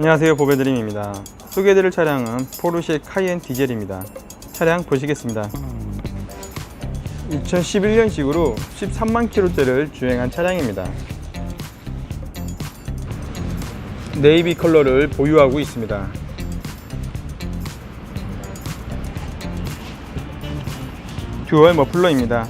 안녕하세요 보배드림입니다. 소개해드릴 차량은 포르쉐 카이엔 디젤입니다. 차량 보시겠습니다. 2011년식으로 13만 킬로대를 주행한 차량입니다. 네이비 컬러를 보유하고 있습니다. 듀얼 머플러입니다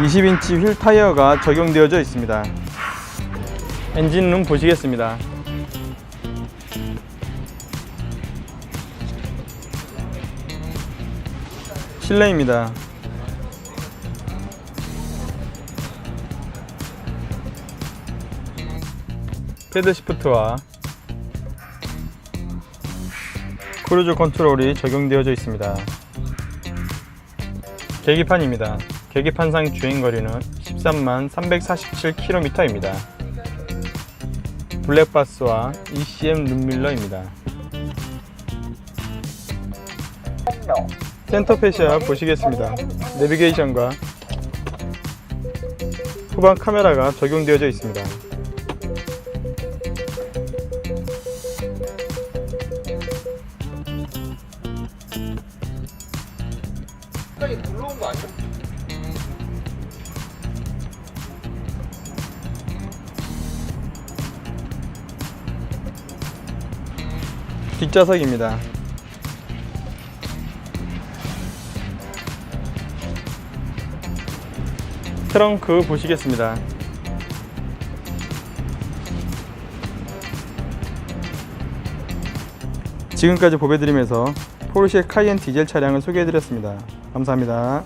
20인치 휠 타이어가 적용되어져 있습니다. 엔진룸 보시겠습니다. 실내입니다. 패드 시프트와 크루즈 컨트롤이 적용되어져 있습니다. 계기판입니다. 계기판상 주행거리는 13만 347km입니다. 블랙박스와 ECM 룸밀러입니다. 센터 페시아 보시겠습니다. 내비게이션과 후방 카메라가 적용되어져 있습니다. 뒷좌석입니다. 트렁크 보시겠습니다. 지금까지 보배드림에서 포르쉐 카이엔 디젤 차량을 소개해드렸습니다. 감사합니다.